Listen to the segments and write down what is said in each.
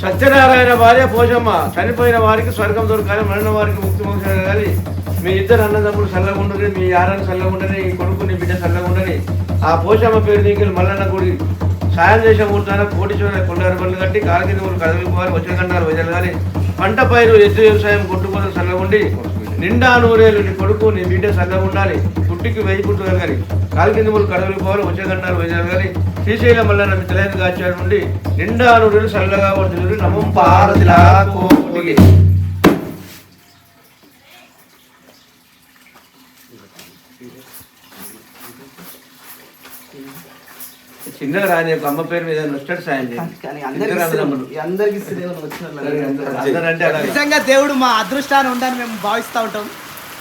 సత్యనారాయణ భార్య పోషమ్మ చనిపోయిన వారికి స్వర్గం దొరకాలి మరణ వారికి ముక్తి మోక్షాలు కానీ మీ ఇద్దరు అన్నదమ్ములు చల్లగుండని మీ ఆరాన్ని చల్లగుండని ఈ కొడుకు నీ బిడ్డ చల్లగుండని ఆ పోషమ్మ పేరు నీకు మల్లన్న గుడి. సాయం చేసే ముహూర్తాన కోటీశ్వర కొండారు పనులు కట్టి కాలకింద ఊరు కదలిపోవాలి వచ్చిన కన్నారు వదిలి కానీ పంట పైరు ఎద్దు వ్యవసాయం కొట్టుకోవడం చల్లగుండి నిండా నూరేళ్ళు నీ కొడుకు నీ బిడ్డ చల్లగా ఉండాలి. పుట్టికి వెయ్యి పుట్టుగా కానీ కాలకింద కడవలు పోవాలి వచ్చే గండాలు కానీ శ్రీశైల మల్లన్న మీ తెలియని నుండి నిండా నూరేళ్ళు చల్లగా ఉంటుంది నమం పారతిలా you. చిన్నగా రాని యొక్క అమ్మ పేరు మీద నష్టం సాయం. నిజంగా దేవుడు మా అదృష్టాన్ని ఉందని మేము భావిస్తూ ఉంటాం.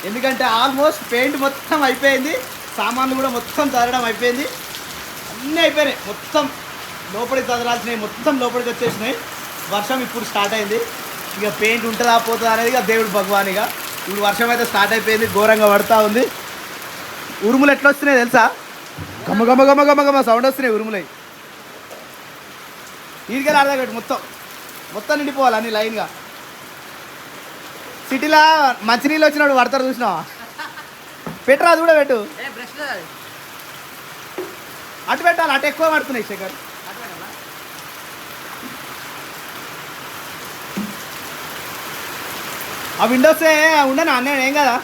ఎందుకంటే ఆల్మోస్ట్ పెయింట్ మొత్తం అయిపోయింది సామాన్లు కూడా మొత్తం చదవడం అయిపోయింది. అన్నీ అయిపోయినాయి మొత్తం లోపలికి చదరాల్సినవి మొత్తం లోపలికి వచ్చేసినాయి. వర్షం ఇప్పుడు స్టార్ట్ అయింది. ఇక పెయింట్ ఉంటుందా పోతుందా అనేది ఇక దేవుడు భగవాన్ ఇక. ఇప్పుడు వర్షం అయితే స్టార్ట్ అయిపోయింది ఘోరంగా పడుతూ ఉంది. ఉరుములు ఎట్లా వస్తున్నాయి తెలుసా? గమ గమ గమ గమ గమ సౌండ్ వస్తున్నాయి ఉరుములై. నీటికెళ్ళి ఆడదాగట్టు మొత్తం. మొత్తం నిండిపోవాలి అన్ని లైన్గా. సిటీలో మంచినీళ్ళు వచ్చినప్పుడు పడతారు చూసినావా? పెట్టరా అది కూడా పెట్టు. అటు పెట్టాలి అటు ఎక్కువ పడుతున్నాయి శేఖర్. ఆ విండోస్ ఉండను? అన్న ఏం కదా?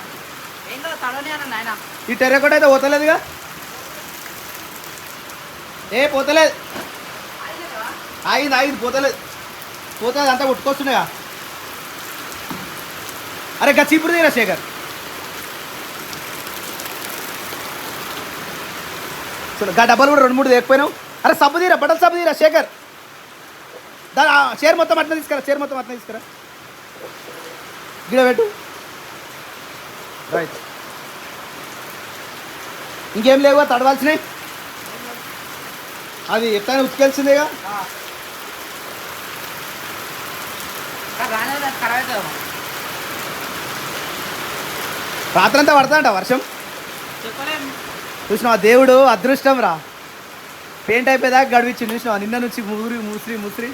ఈ టెర్రకోట అయితే పోతలేదుగా? ఏ పోతలేదు. ఆగింది ఆగింది పోతలేదు. పోతుంది అంతా కొట్టుకొస్తున్నాయా అరే గచ్చి చీపురు తీరా శేఖర్. చూడు గా డబ్బాలు కూడా రెండు మూడు లేకపోయినావు. అరే సబ్బు తీరా బట్టలు సబ్బు తీరా శేఖర్. దాని చీర మొత్తం అట్లా తీసుకురా చీర మొత్తం అట్లా తీసుకురా. గిడ పెట్టు. రైట్. ఇంకేం లేవు తడవాల్సినాయి అది ఎట్లయినా ఉతికెళ్సిందేగా రాత్రంతా పడతాంట వర్షం? చూసినావా? దేవుడు అదృష్టం రా. పెయింట్ అయిపోయేదాకా గడిపించింది చూసినావా? నిన్న నుంచి ముసిరి ముసిరి ముసిరి.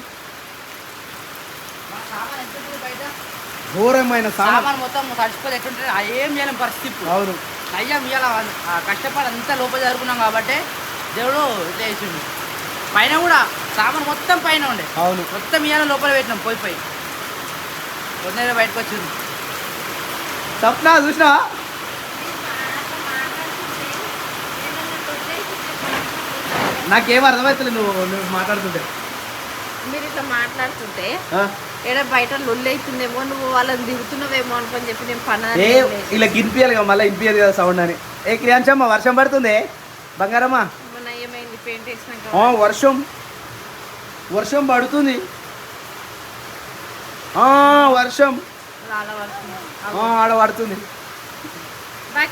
ఘోరమైన సామాన్ మొత్తం తడిచిపోతే ఎట్లుంటుంది? ఆ ఏం చేయలేం పరిస్థితి అవును. అయ్యా ఇవాళ కష్టపడి అంతా లోపల జరుపుకున్నాం కాబట్టి దేవుడు ఇట్లా చేసిండు. పైన కూడా సామాన్ మొత్తం పైన ఉండే. అవును. మొత్తం ఇవాళ లోపల పెట్టినాం పోయి పోయి. కొద్దిగా బయటకు వచ్చింది తప్పనా చూసినావా? నాకేం అర్థమవుతుంది నువ్వు నువ్వు మాట్లాడుతుంటే. మీరు ఇట్లా మాట్లాడుతుంటే? ఏడ బయట లొల్లి అవుతుందేమో నువ్వు వాళ్ళని దిగుతున్నావేమో అనుకొని చెప్పి నేను పని ఇలా గినిపియాలి కదా మళ్ళీ ఇంపియాలి కదా సౌండ్ అని. ఏ క్రియాంశమ్మ వర్షం పడుతుంది? బంగారమ్మా మొన్న ఏమైంది పెయింట్ వేసినాక ఆ, వర్షం. వర్షం పడుతుంది. ఆ, వర్షం. ఆడ పడుతుంది.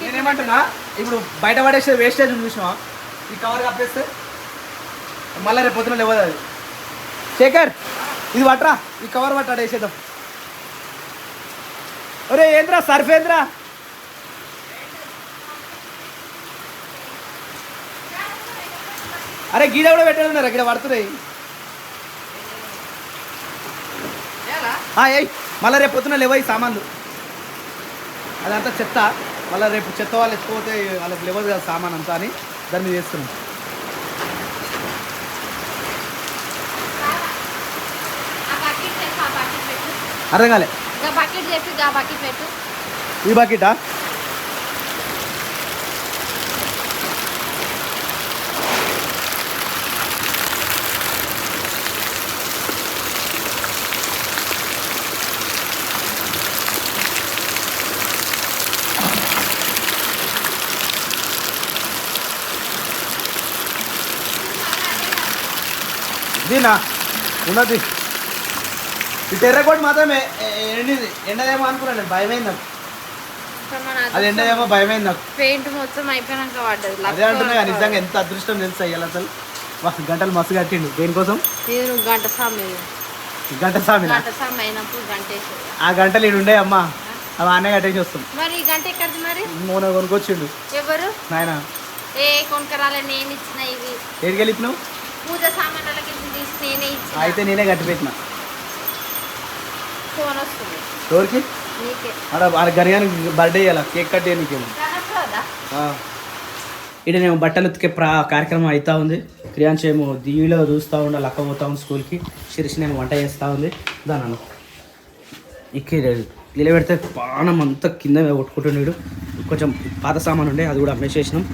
నేనేమంటున్నా ఇప్పుడు బయట పడేసే వేస్టేజ్ ఉంది చూసినావా? ఈ కవర్ కప్పేస్తే మళ్ళీ రేపు పొద్దున లేవదు అది. శేఖర్ ఇది పట్టరా. ఈ కవర్ పట్టాడు వేసేద్దాం. ఒరే ఏంద్రా సర్ఫ్ అరే గీడ కూడా పెట్టాడు ఉన్నారు? ఇక్కడ పడుతున్నాయి. ఏయ్ మళ్ళీ రేపు పొద్దున లేవు ఈ సామాన్లు? అదంతా చెత్త. మళ్ళీ రేపు చెత్త వాళ్ళు ఎత్తుకోతే వాళ్ళకి లేవదు కదా సామాన్ అంతా అని దాన్ని చేస్తున్నాం అర్థం కాలే. ఈ బకెటా? దీనా ఉన్నది. ఈ టెర్రకోట్ మాత్రమే ఎండిది ఎండదేమో అనుకున్నాను నేను భయమైంది నాకు. అది ఎండదేమో భయమైంది నాకు. పెయింట్ మొత్తం అయిపోయినాక పడ్డది అదే అంటున్నా కదా, నిజంగా ఎంత అదృష్టం తెలుసా ఇవాళ అసలు? మస్తు గంటలు మస్తు కట్టిండు. దేనికోసం? నేను గంట సమయం గంట గంట అయినప్పుడు ఆ గంటలు ఈడు ఉండే అమ్మా. అవి ఆనే కట్టేసి వస్తాం. మరి ఈ గంట ఎక్కడిది మరి? మూన కొనుక్కొచ్చిండు. ఎవరు? నాయన. ఏ కొనుక్కరాలే నేను ఇచ్చిన ఇవి. ఏడికెళ్ళి ఇప్పినావు పూజ సామాన్లకి తీసి నేనే ఇచ్చిన. అయితే నేనే కట్టిపెట్టిన. ఫోన్ వస్తుంది. ఎవరికి? నీకే. ఆడ ఆడ గరియానికి బర్త్డే ఇవ్వాలి కేక్ కట్ చేయనీకేమో కనపడదా? ఇక్కడ నేను బట్టలు ఉతికే ప్రా కార్యక్రమం అవుతా ఉంది. క్రియాంశ ఏమో దీవిలో చూస్తూ ఉండి అలా అక్క పోతా ఉంది స్కూల్కి శిరీష్ నేను వంట చేస్తూ ఉంది. దాని ఇక్కడ నిలబెడితే పానం అంతా కింద కొట్టుకుంటున్నాడు కొంచెం పాత సామాన్ ఉండే అది కూడా అమ్మేసేసినాం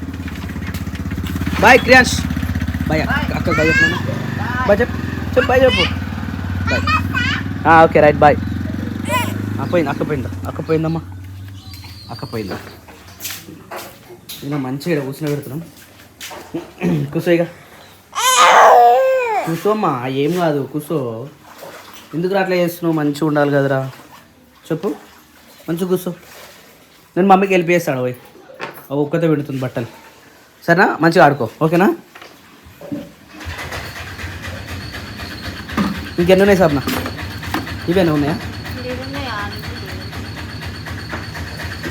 బాయ్ క్రియాంశ్ బాయ్ అక్క చెప్పినా బాయ్ చెప్పు చెప్పు బాయ్ చెప్పు బాయ్ ఓకే రైట్ బాయ్ పోయింది అక్క పోయిందా అక్క పోయిందమ్మా అక్క పోయిందా ఇలా మంచిగా ఇక్కడ కూర్చుని పెడుతున్నాం కూర్చో ఇక కూర్చోమ్మా ఏం కాదు కూర్చో ఎందుకు అట్లా చేస్తున్నావు మంచిగా ఉండాలి కదరా చెప్పు మంచిగా కూర్చో నేను మమ్మీకి వెళ్ళి చేస్తాను పోయి ఒక్కతే పెడుతుంది బట్టలు సరేనా మంచిగా ఆడుకో ఓకేనా ఇంకెన్ని ఉన్నాయి సార్ నా ఇవేనా ఉన్నాయా?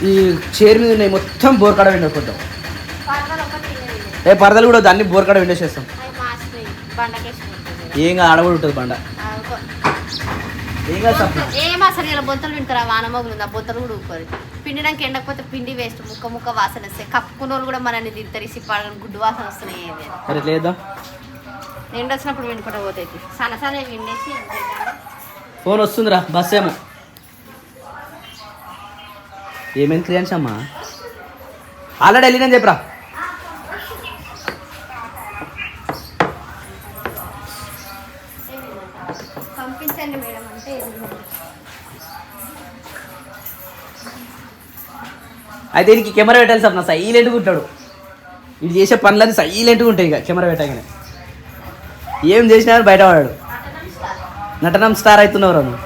ఈ చైర్ మీద ఉన్నాయి మొత్తం బోర్కాడ విండకపోతాం ఏ పరదలు కూడా దాన్ని బోర్కాడ విండేసేస్తాం ఏం కాదు ఆడబడి ఉంటుంది బండ. ఏం కాదు సప్న ఏం అసలు ఇలా బొంతలు వింటారా వానమోగులు ఉంది? ఆ బొంతలు కూడా పిండిడానికి ఎండకపోతే పిండి వేస్ట్ ముక్క ముక్క వాసన వస్తాయి కప్పుకున్న వాళ్ళు కూడా మనల్ని తింటారు గుడ్డు వాసన వస్తున్నాయి. మరి చేద్దాం. ఎండ వచ్చినప్పుడు వినుకుంటా పోతాయి సన్న సన్న విండేసి ఫోన్ వస్తుందిరా బస్ ఏమో. ఏమేమి క్లియర్స్ అమ్మా? ఆల్రెడీ వెళ్ళినని చెప్పరా? పంపించండి మేడం అంటే అయితే దీనికి కెమెరా పెట్టాలి సార్ నా సైలెంట్గా ఉంటాడు. ఇది చేసే పనులన్నీ సైలెంట్గా ఉంటాయి ఇక కెమెరా పెట్టగానే. ఏం చేసినా కానీ బయట పడాడు నటనం స్టార్ అవుతున్నవరా నువ్వు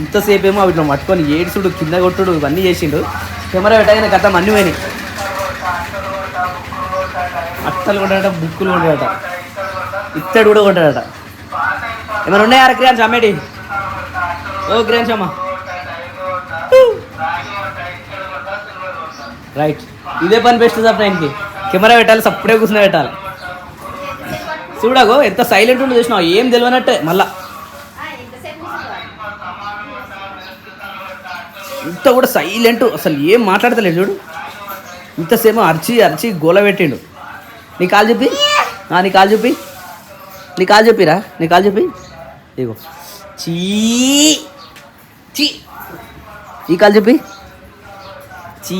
ఇంతసేపు ఏమో వీటిని పట్టుకొని ఏడ్చుడు కింద కొట్టుడు ఇవన్నీ చేసిండు. కెమెరా పెట్టగానే గత అన్నీ పోయినాయి. అట్టలు కొట్టాడట బుక్కులు కొట్టాడట. ఇత్తడు కూడా కొట్టాడట. ఏమైనా ఉన్నాయా క్రియాన్స్ అమ్మేటి? ఓ క్రియాన్స్ అమ్మ. రైట్ ఇదే పని బెస్ట్ సార్ ఆయనకి. కెమెరా పెట్టాలి సప్పుడే కూర్చుని పెట్టాలి. చూడగో ఎంత సైలెంట్ ఉండి చూసినావు ఏం తెలియనట్టే మళ్ళా. ఇంత కూడా సైలెంట్ అసలు ఏం మాట్లాడతలేదు చూడు. ఇంతసేపు అరిచి అరిచి గోల పెట్టిండు. నీ కాలు చెప్పి ఆ, నీ కాలు చెప్పి నీ కాలు చెప్పిరా నీ కాలు చెప్పి ఇగో చీ. చీ. ఈ కాలు చెప్పి చీ.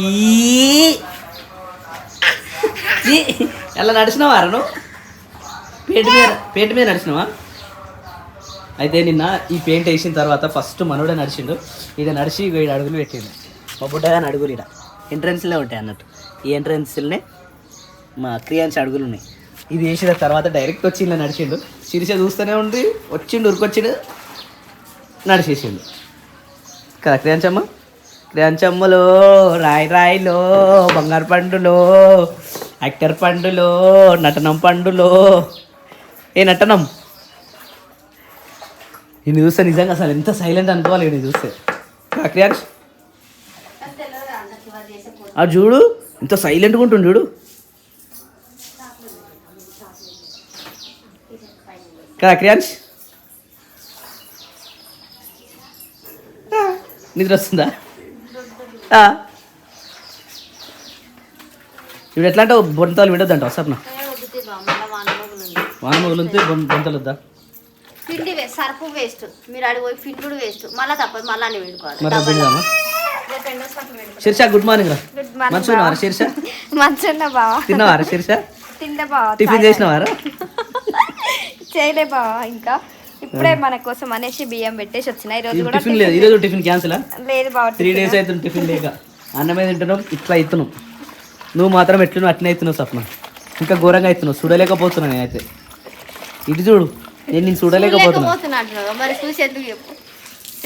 ఎలా నడిచినావా నువ్వు పెయింట్ మీద పెయింట్ మీద నడిచినావా? అయితే నిన్న ఈ పెయింట్ వేసిన తర్వాత ఫస్ట్ మనోడే నడిచిండు. ఇది నడిచి ఏడు అడుగులు పెట్టిండు. మా అడుగులు ఇడ ఎంట్రన్స్లో ఉంటాయి అన్నట్టు. ఈ ఎంట్రన్స్లనే మా క్రియాన్స్ అడుగులు ఉన్నాయి. ఇది వేసిన తర్వాత డైరెక్ట్ వచ్చి ఇలా నడిచిండు. శిరీష చూస్తూనే ఉండి వచ్చిండు ఉరికొచ్చిండు నడిచేసిండు. కదా క్రియాంచమ్మ క్రియాంచమ్మలో రాయి రాయిలో బంగారు పండులో యాక్టర్ పండులో నటనం పండులో. ఏ నటనం? నేను చూస్తే నిజంగా అసలు ఎంత సైలెంట్ అనుకోవాలి నేను చూస్తే కదా అది ఆ చూడు ఇంత సైలెంట్గా ఉంటుంది చూడు. కదా నిద్ర వస్తుందా? ఆ. ఇప్పుడు ఎట్లా అంటే బొంతలు విడొద్దంట సప్న? వాన మొదలుంటే బొంతలు వద్దా? పిండి సరుపు వేస్ట్. మీరు అడిగి పోయి పిండి కూడా వేస్ట్. మళ్ళీ తప్పదు మళ్ళీ అన్ని పెట్టుకోవాలి. శీర్ష గుడ్ మార్నింగ్ రా. మంచిగా. శీర్ష? మంచిగా బావా? తిన్నావారా శీర్ష? తింటే బావా టిఫిన్ చేసినవారా? చేయలే బావా ఇంకా. ఇప్పుడే మన కోసం అనేసి బియ్యం పెట్టేసి వచ్చిన. ఈ రోజు కూడా టిఫిన్ లేదు. ఈరోజు టిఫిన్ క్యాన్సిల్? లేదు బావ త్రీ డేస్ అవుతుంది టిఫిన్ లేక. అన్నమే తింటున్నాం ఇట్లా అవుతున్నాం నువ్వు మాత్రం ఎట్లున్నావు అట్నే అవుతున్నావు సప్న ఇంకా ఘోరంగా అవుతున్నావు. చూడలేకపోతున్నా నేనైతే. ఇటు చూడు. నేను నేను చూడలేకపోతున్నా.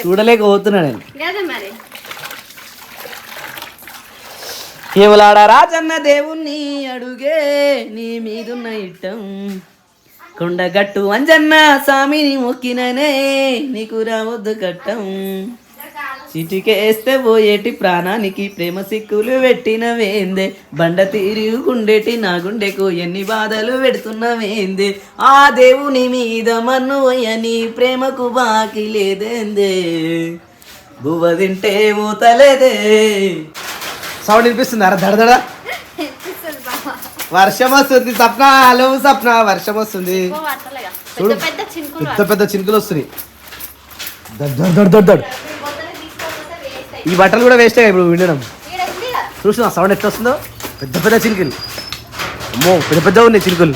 చూడలేకపోతున్నా నేను. కేవలాడ రాజన్న దేవుణ్ణి అడుగే నీ మీదున్న ఇట్టం. కొండగట్టు అంజన్న స్వామిని మొక్కిననే నీకు రావద్దు కట్టం. చిటికేస్తే పోయేటి ప్రాణానికి ప్రేమ సిక్కులు పెట్టినవేందే? బండ తీరుగుండేటి నా గుండెకు ఎన్ని బాధలు పెడుతున్నవేందే? ఆ దేవుని మీద మన్ను అని ప్రేమకు బాకి లేదేందే? బువ్వ తింటే మూతలేదే సౌండ్ వినిపిస్తుంది? అరే దడదడ వర్షం వస్తుంది సప్న హలో సప్న వర్షం వస్తుంది. పెద్ద పెద్ద చినుకులు పెద్ద పెద్ద చినుకులు వస్తున్నాయి. దడ్ దడ్ దడ్ దడ్ దడ్. బొత్తలు తీసుకోకపోతే waste అయ్యి. ఈ బట్టలు కూడా వేస్ట్ ఇప్పుడు వినడం. చూసిన సౌండ్ ఎట్లా వస్తుందో? పెద్ద పెద్ద చినుకులు. అమ్మో పెద్ద పెద్ద ఉన్నాయి చినుకులు.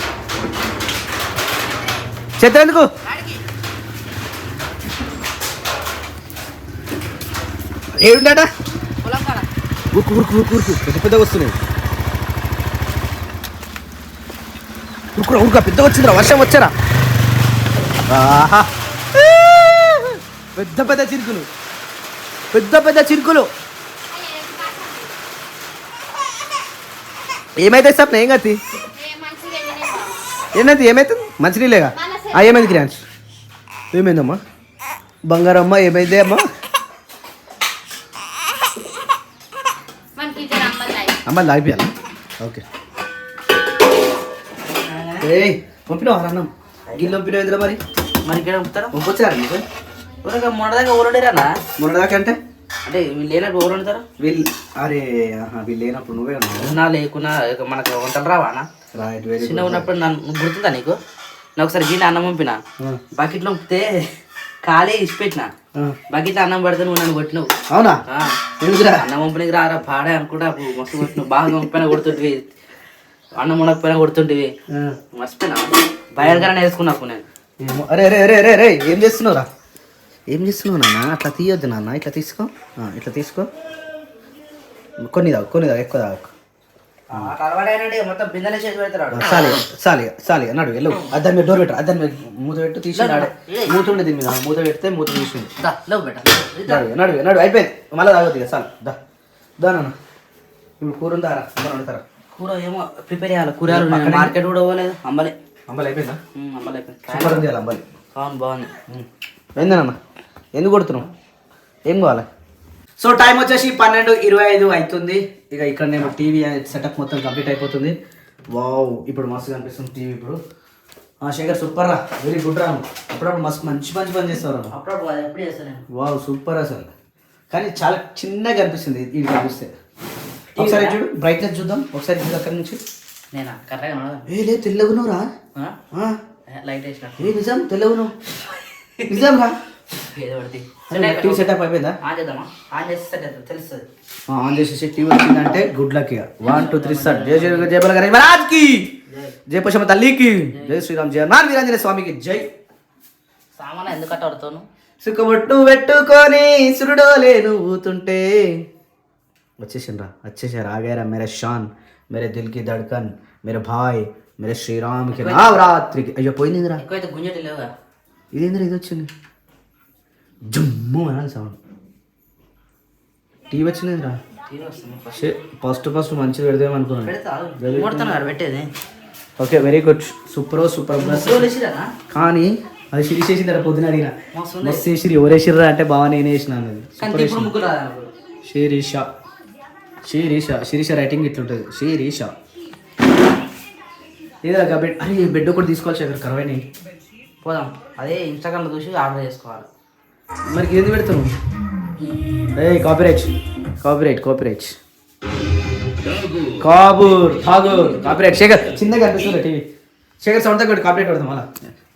చేత ఎందుకు? కాడ ఊరుకు ఊరుకు ఊరుకు ఊరుకు పెద్ద పెద్దగా వస్తున్నాయి. ఊరుకురా ఊరుకా పెద్దగా వచ్చిందిరా వర్షం వచ్చారా. ఆహా. పెద్ద పెద్ద చిరుకులు పెద్ద పెద్ద చిరుకులు. ఏమైతే సార్ ఏం ఏ బావ. ఏమైంది ఏమైతుంది మంచినీళ్ళేగా ఆ, ఏమైంది క్రియాన్స్ ఏమైందమ్మా? బంగారమ్మ ఏమైంది అమ్మా? ఇద్దరు. అమ్మ లాగిపోయాలి ఓకే. ఏయ్ పంపినావా అన్నం? గిన్నె పంపినావు ఇందులో మరి? మరి ఇక్కడ ఉంటారా పంపొచ్చారా మొన్నదాకా ఊరుండేరానా? మొన్నదాకా అంటే? అంటే వీళ్ళు లేనప్పుడు ఊరు వండుతారా వీళ్ళు అరే వీళ్ళు లేనప్పుడు నువ్వే ఉన్నా లేకున్నా మనకు వంటలు రావానా? చిన్న ఉన్నప్పుడు నన్ను గుర్తుందా నీకు? నేను ఒకసారి గిన్నె అన్నం పంపిన. బకెట్లో ఉంపితే ఖాళీ ఇచ్చిపెట్టిన బకెట్లో అన్నం పడితే నువ్వు నన్ను కొట్టినావు. అవునా? అన్నం పంపినకి రారా పాడే అనుకుంటా. మస్తు కొట్టినావు. బాగా పంపిన కొడుతుంటివి. అన్నం ఉండకపోయినా కొడుతుంటివి. మర్చిపోయినా భయంకరంగా వేసుకున్నాకు నేను. అరే అరే అరే అరే ఏం చేస్తున్నావురా? ఏం చేస్తున్నావు నాన్న? అట్లా తీయొద్దు నాన్న. ఇట్లా తీసుకో. ఇట్లా తీసుకో. కొన్ని తాగు కొన్ని తాగు ఎక్కువ పెడతాడు సాలి సాలి సాలి అన్నాడు వెళ్ళు. అద్దరి మీద డోర్ పెట్టు అద్దరి మీద మూత పెట్టు తీసి నాడే మూత ఉండే దీని మీద మూత పెడితే మూత తీసింది దా లేవు బెట. నడు నడు నడు అయిపోయింది. మళ్ళీ తాగొద్దు ఇక చాలు దా. దా నాన్న. ఇప్పుడు కూర ఉందారా అమ్మ వండుతారా? కూర ఏమో ప్రిపేర్ చేయాలి. నేను మార్కెట్ కూడా పోలేదు. అంబలే. అంబలి అయిపోయిందా? అంబలే అయిపోయింది. ఉంది అంబలి. బాగుంది. ఏంది నాన్న? ఎందుకు కొడుతున్నావు? ఏం కావాలి? సో టైం వచ్చేసి పన్నెండు ఇరవై ఐదు అవుతుంది. ఇక ఇక్కడ నేను టీవీ సెటప్ మొత్తం కంప్లీట్ అయిపోతుంది. వావ్ ఇప్పుడు మస్తు కనిపిస్తుంది టీవీ ఇప్పుడు. ఆ, శేఖర్ సూపర్ రా. వెరీ గుడ్ రా. అప్పుడప్పుడు మస్తు మంచి మంచి పని చేస్తారు రా. అప్పుడప్పుడు ఎప్పుడు చేస్తాను వావ్ సూపర్ అసలు. కానీ చాలా చిన్నగా కనిపిస్తుంది ఇది చూస్తే. ఒకసారి చూడు బ్రైట్నెస్ చూద్దాం. ఒకసారి చూడు అక్కడి నుంచి. నేనా? కరెక్ట్గా ఉన్నదా? ఏ లేదు తెల్లగున్నావు రా ఆ? ఆ, ఏ, లైట్ వేసిన. ఏ నిజం తెల్లగున్నావు. నిజం రా టీవీ సెటప్ అయిపోయిందా? ఆన్ చేసేసి టీవీ వచ్చిందంటే గుడ్ లక్ ఇక. వన్ టూ త్రీ జై జయ జయపల గారి మహారాజ్కి జయ పశమ తల్లికి. జై. శ్రీరామ్ జయ నాన్ వీరాంజనేయ స్వామికి. జై. సామాన్ ఎందుకు అట్ట పడుతాను సుఖబొట్టు పెట్టుకొని సురుడోలే నువ్వుతుంటే వచ్చేసిండ్రా వచ్చేసారు. ఆగారా మేరే షాన్ మేరే దిల్కి ధడ్కన్ మేరే భాయ్ మేరే శ్రీరామ్కి నవరాత్రికి. అయ్యో పోయిందిరా ఇదేంద్రా ఇది వచ్చింది? జమ్ము అనాలి సౌండ్. టీవీ వచ్చిందిరా ఫస్ట్ ఫస్ట్ మంచిగా పెడదాం అనుకున్నాను. పెట్టేది. Okay very good super super. Plus కానీ అది సిరీస్ చేసిన పొద్దున అడిగిన. మస్తు వేసిరు ఎవరు వేసిర్రా అంటే బాగా నేనే వేసిన అన్నది. శిరీష. శిరీష శిరీష రైటింగ్ ఇట్లుంటుంది శిరీష. ఏదో బెడ్ అరే బెడ్ ఒకటి తీసుకోవాలి శేఖర్ కరవైన పోదాం. అదే ఇన్స్టాగ్రామ్లో చూసి ఆర్డర్ చేసుకోవాలి. మరి ఏంది పెడతాను ఏ కాపీరైట్ కాపీరైట్ కాపీరైట్ కాబూర్ ఠాగూర్ కాపీరైట్ శేఖర్ చిన్నగా అనిపిస్తుంది టీవీ. శేఖర్ సౌండ్ దగ్గర కాపీరైట్ పెడతాం అలా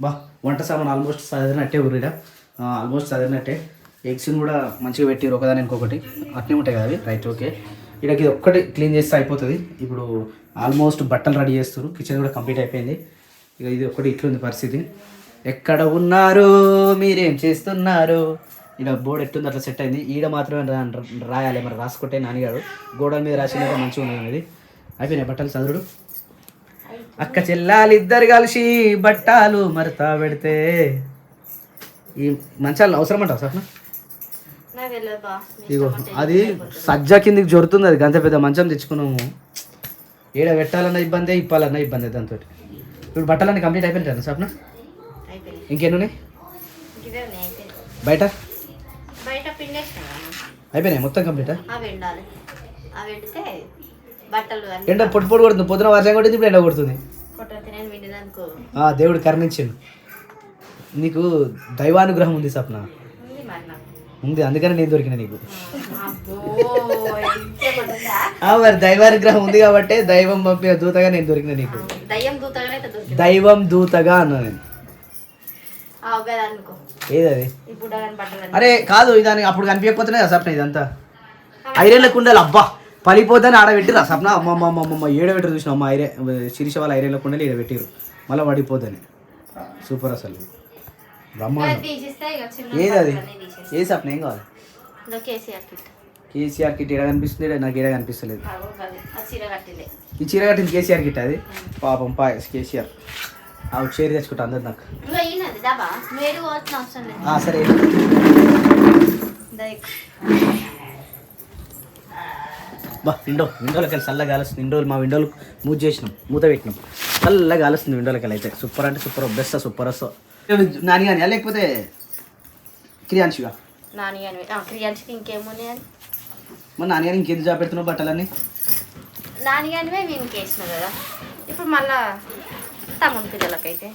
బా వంట సామాన్ ఆల్మోస్ట్ చదివినట్టే ఊరిడా. ఆల్మోస్ట్ చదివినట్టే ఎగ్స్ కూడా మంచిగా పెట్టిరు ఒకదాని ఇంకొకటి. అట్నే ఉంటాయి కదా అవి. రైట్ ఓకే ఇక్కడికి ఇది ఒక్కటి క్లీన్ చేస్తే అయిపోతుంది. ఇప్పుడు ఆల్మోస్ట్ బట్టలు రెడీ చేస్తారు కిచెన్ కూడా కంప్లీట్ అయిపోయింది. ఇక ఇది ఒక్కటి ఇట్లుంది పరిస్థితి. ఎక్కడ ఉన్నారు? మీరేం చేస్తున్నారు? ఇలా బోర్డు ఎట్టుంది అట్లా సెట్ అయింది. ఈడ మాత్రమే రాయాలి మరి రాసుకుంటే నాన్నగాడు గోడల మీద రాసినట్టు మంచిగా ఉన్నది అనేది. అయిపోయినాయి బట్టలు చదువుడు అక్క చెల్లాలి ఇద్దరు కలిసి బట్టాలు మరతా పెడితే ఈ మంచాలు అవసరం అంటావు బా. ఇగో అది సజ్జ కిందికి జొరుతుంది అది. గంత పెద్ద మంచం తెచ్చుకున్నాము. ఈడ పెట్టాలన్న ఇబ్బందే ఇప్పాలన్న ఇబ్బంది దాంతో ఇప్పుడు బట్టలన్నీ కంప్లీట్ అయిపోయినాయి అయిపోయింది ఇంకెన్ని ఉన్నాయి? బయట? అయిపోయినాయి? మొత్తం కంప్లీటా ఎండ పొట్టు పొట్టు కొడుతుంది. పొద్దున వర్షం కొట్టింది ఇప్పుడు ఎండ కొడుతుంది. దేవుడు కరుణించిండు. నీకు దైవానుగ్రహం ఉంది సప్న. ఉంది అందుకని నేను దొరికిన నీకు. మరి దైవానుగ్రహం ఉంది కాబట్టి దైవం పంపిన దూతగా నేను దొరికిన నీకు. దైవం దూతగా అన్నా నేను. ఏదది? అరే కాదు ఇదాని అప్పుడు కనిపించకపోతేనే కదా సప్న ఇదంతా. ఐరేళ్ళకు ఉండాలి అబ్బా! ఆడబెట్టిరు ఆ సప్న. అమ్మ అమ్మ అమ్మ అమ్మ ఏడబెట్టరు చూసిన అమ్మ ఐరే శిరీష వాళ్ళ ఐరేళ్ళకు ఉండాలి ఈడబెట్టిరు మళ్ళీ పడిపోద్దని సూపర్ అసలు. బ్రహ్మాండం. తీసిస్తే ఇక చిన్న ఏది అది బట్టలన్నీ తీసేసి ఏ సప్న? ఏం కావాలి? KCR kit. ఏడ కనిపిస్తుంది నాకు ఏడ కనిపిస్తలేదు. ఈ చీర కట్టింది కేసీఆర్ కిట్ అది? పాపం పా కేసీఆర్. ఆ చీర తెచ్చుకుంటా అందరు నాకు. అవసరం లేదు. సరే. బా విండో విండోలకి వెళ్ళి చల్లగా కాలుస్తుంది విండోలు మా విండోలు మూవ్ చేసినాం మూత పెట్టినాం. చల్లగా కాలుస్తుంది విండోలకి వెళ్ళి అయితే. సూపర్ అంటే సూపర్ బెస్ట్ సూపర్ వస్తా నాని కానీ లేకపోతే క్రియాంశిగా నాని అని క్రియాన్స్కి ఇంకేమున్నాయి అని మరి నాని కానీ ఇంకేది జాబ్ పెడుతున్నావు బట్టలన్నీ? నాని అనివే వీనికి కదా. ఇప్పుడు మళ్ళా తమ్ముని పిల్లలకైతే.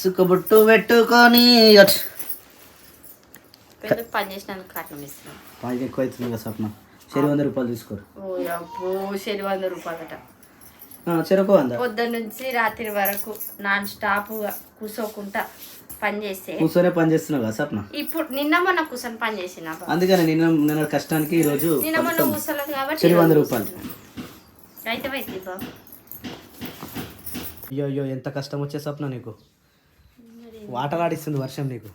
సుక్కబుట్టు పెట్టుకొని పని చేసినందుకు కట్నం ఇస్తున్నాం. పైకి ఎక్కువ అవుతుంది కదా సప్న చెరి వంద రూపాయలు తీసుకోరు. శని వంద రూపాయలట. ఆ, చెరకు వంద. పొద్దున్న నుంచి రాత్రి వరకు నాన్ స్టాప్ కూసోకుండా పని చేస్తే. కూర్చొనే పని చేస్తున్నావు కదా సప్న ఇప్పుడు నిన్న మొన్న కూర్చొని పని చేసిన. అందుకని నిన్న నిన్న కష్టానికి ఈరోజు నిన్న మొన్న. కూర్చోలేదు కాబట్టి చెరి వంద రూపాయలు. కూర్చున్నా. అయితే వైద్య బా అయ్యో అయ్యో ఎంత కష్టం వచ్చే సప్న నీకు వాటర్ ఆడిస్తుంది వర్షం నీకు.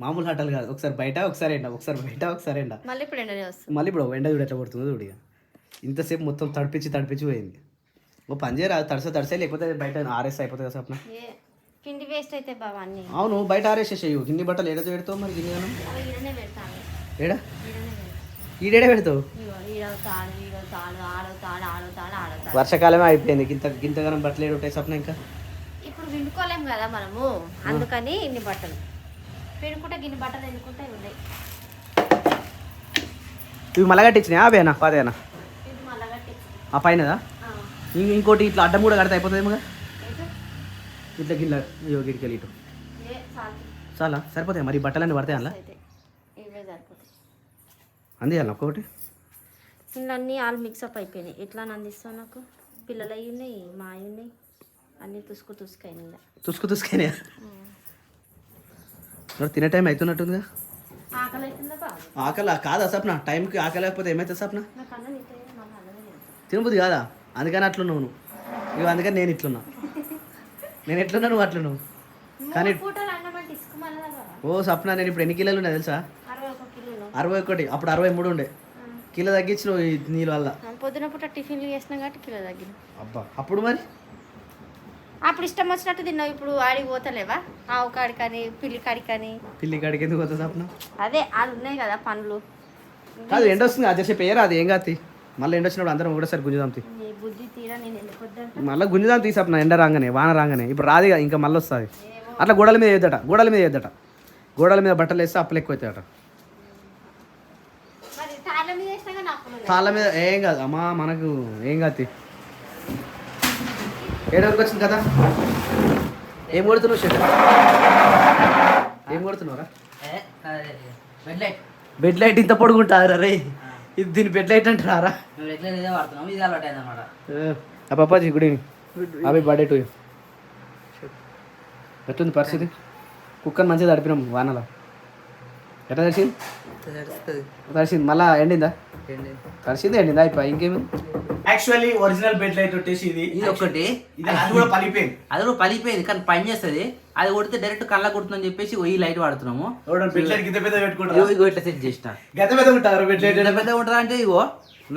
మామూలు ఆటలు కాదు. ఒకసారి బయట ఒకసారి ఎండ ఒకసారి బయట ఒకసారి ఎండ. మళ్ళీ ఇప్పుడు ఎండనే వస్తుంది. మళ్ళీ ఇప్పుడు ఎండ చూడు ఎట్లా కొడుతుందో చూడు ఇంతసేపు మొత్తం తడిపించి తడిపించి పోయింది. ఓ పని చేయరా? తడిసే తడిసే లేకపోతే బయట ఆరేసి అయిపోతుంది కదా పిండి వేస్ట్ అయితే బాబా అన్ని. అవును బయట ఆరేసేసాయి గిన్ని బట్టలు ఏడ పెడతావు మరి గిన్ని ఏడా? ఈడేడ పెడతావు? వర్షాకాలమే అయిపోయింది గింత గింతగానం బట్టలు ఏడు ఉంటాయి సప్న ఇంకా? ఇప్పుడు విండుకోలేం కదా మనము అందుకని ఇన్ని బట్టలు. పిండుకుంటే గిన్ని బట్టలు ఎన్నుకుంటే ఉన్నాయి. ఇవి మళ్ళా కట్టించినాయి? అవేనా పాదేనా ఆ పైనదా? ఇంకోటి ఇట్లా అడ్డం కూడా కడితే అయిపోతుందేమో ఏంటి? ఇట్లా గిల్ల అయ్యో గిడికెళ్ళి ఇటు. చాలు. సరిపోతాయి? మరి బట్టలన్నీ పడతాయి సరిపోతాయి. అందియాలి ఒక్కొక్కటి ఇందులో అన్నీ ఆల్ మిక్సప్ అయిపోయినాయి. ఎట్లా అందిస్తావు నాకు? పిల్లలు అవి ఉన్నాయి మా అవి ఉన్నాయి. అన్నీ తుసుకు తుసుకైనాయి ఇంకా. తుసుకు తుసుకనే తినే టైం అవుతున్నట్టుందిగా ఆకలి కాదా సప్న? టైంకి ఆకలి లేకపోతే ఏమవుతుంది సప్న? తినబుద్ది కాదా? అందుకని అట్లున్నావు నువ్వు. ఇక అందుకని నేను ఇట్లున్నా. నేను ఎట్లున్నా నువ్వు అట్లున్నావు. కానీ మళ్ళీ బాగా ఓ సప్న నేను ఇప్పుడు ఎన్ని కిలోలు ఉన్నా తెలుసా? అరవై ఒకటి అప్పుడు అరవై మూడు ఉండే. కిలో తగ్గించినావు నీళ్ళ వల్ల. పొద్దున పూట టిఫిన్లు చేసినా కాబట్టి కిలో తగ్గిన. అబ్బా అప్పుడు మరి? అప్పుడు ఇష్టం వచ్చినట్టు తిన్నావు ఇప్పుడు ఆడికి పోతలేవా? ఆవు కాడి కానీ పిల్లి కాడి కానీ పిల్లి కాడికి ఎందుకు పోతుంది సప్న? అదే అది ఉన్నాయి కదా పండ్లు కాదు ఎండ వస్తుంది అది చెప్పి ఏరా అది ఏం కాదు మళ్ళీ ఎండ వచ్చినప్పుడు అందరం ఒకటేసారి గుంజుదాం తీ. బుద్ధి తీరా నేను మళ్ళీ గుంజుదాం తీసప్పుడు ఎండ రాగానే వాన రాగానే. ఇప్పుడు రాదు ఇక, మళ్ళీ వస్తుంది అట్లా గోడల మీద వేయద్దట గోడల మీద వేయద్దట. గోడల మీద బట్టలు వేస్తే అప్పులు ఎక్కువ అవుతాయట మరి తాళ్ళ మీద వేసినా నాకు తాళ్ళ మీద ఏం కాదు. అమ్మా మనకు ఏం కాదు తీ. ఏడు వరకు వచ్చింది కదా? ఏం కొడుతున్నావు షెట్ ఏం కొడుతున్నావురా? Bed light. బెడ్ లైట్ ఇంత పొడుగుంటారా రే. ఇది దీని బెడ్ లైట్ అంటారా పాపాజీ గుడ్ ఈవినింగ్ అవి బర్త్డే టు ఎట్లుంది పరిస్థితి? కుక్కర్ మంచిగా తడిపినాం వానలో. ఎట్లా తడిసింది? తడిసింది. మళ్ళా ఎండిందా? తడిసింది ఎండిందా అయిపోయి ఇంకేమి? యాక్చువల్లీ ఒరిజినల్ బెడ్ లైట్ వచ్చేసి ఇది. ఇది ఒకటి ఇది అది కూడా పలిపోయింది అది కూడా పలిపోయింది కానీ పని చేస్తుంది. అది కొడితే డైరెక్ట్ కళ్ళ కొడుతుందని చెప్పేసి ఈ లైట్ వాడుతున్నాము. బెడ్ లైట్ గిద్ద పెద్ద పెట్టుకుంటారు? ఇగో ఇట్లా సెట్ చేసిన. గత పెద్ద ఉంటారు బెడ్ లైట్ ఎంత పెద్ద ఉంటుందా అంటే ఇగో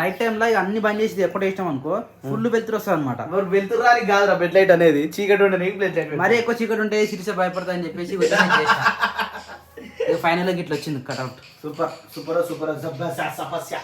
నైట్ టైంలో అన్ని బంద్ చేసి ఎప్పుడు వేసినాం అనుకో ఫుల్ వెళ్తురు వస్తుంది అనమాట మరి వెళ్తురాని కాదురా బెడ్ లైట్ అనేది. చీకటి ఉండే బెడ్ లైట్ మరీ ఎక్కువ చీకటి ఉంటే సిరిస భయపడతా అని చెప్పేసి ఫైనల్గా ఇట్లా వచ్చింది కట్అవుట్ సూపర్ సూపర్ సూపర్ సమస్య